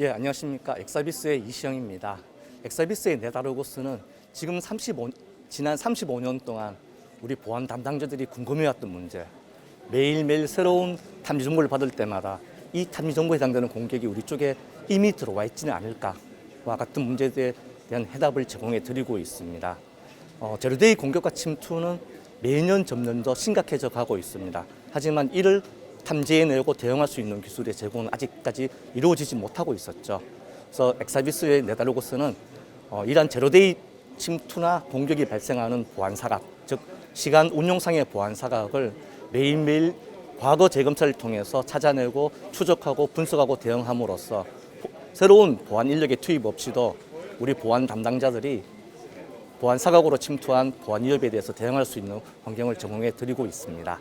예, 안녕하십니까. 엑사비스의 이시영입니다. 엑사비스의 네다르고스는 지금 35, 지난 35년 동안 우리 보안 담당자들이 궁금해왔던 문제, 매일매일 새로운 탐지 정보를 받을 때마다 이 탐지 정보에 해당되는 공격이 우리 쪽에 이미 들어와 있지는 않을까와 같은 문제에 대한 해답을 제공해 드리고 있습니다. 어, 제로데이 공격과 침투는 매년 점점 더 심각해져 가고 있습니다. 하지만 이를 탐지해 내고 대응할 수 있는 기술의 제공은 아직까지 이루어지지 못하고 있었죠. 그래서 엑사비스의 네다르고스는 어, 이러한 제로데이 침투나 공격이 발생하는 보안 사각, 즉 시간 운용상의 보안 사각을 매일매일 과거 재검사를 통해서 찾아내고 추적하고 분석하고 대응함으로써 보- 새로운 보안 인력의 투입 없이도 우리 보안 담당자들이 보안 사각으로 침투한 보안 위협에 대해서 대응할 수 있는 환경을 제공해 드리고 있습니다.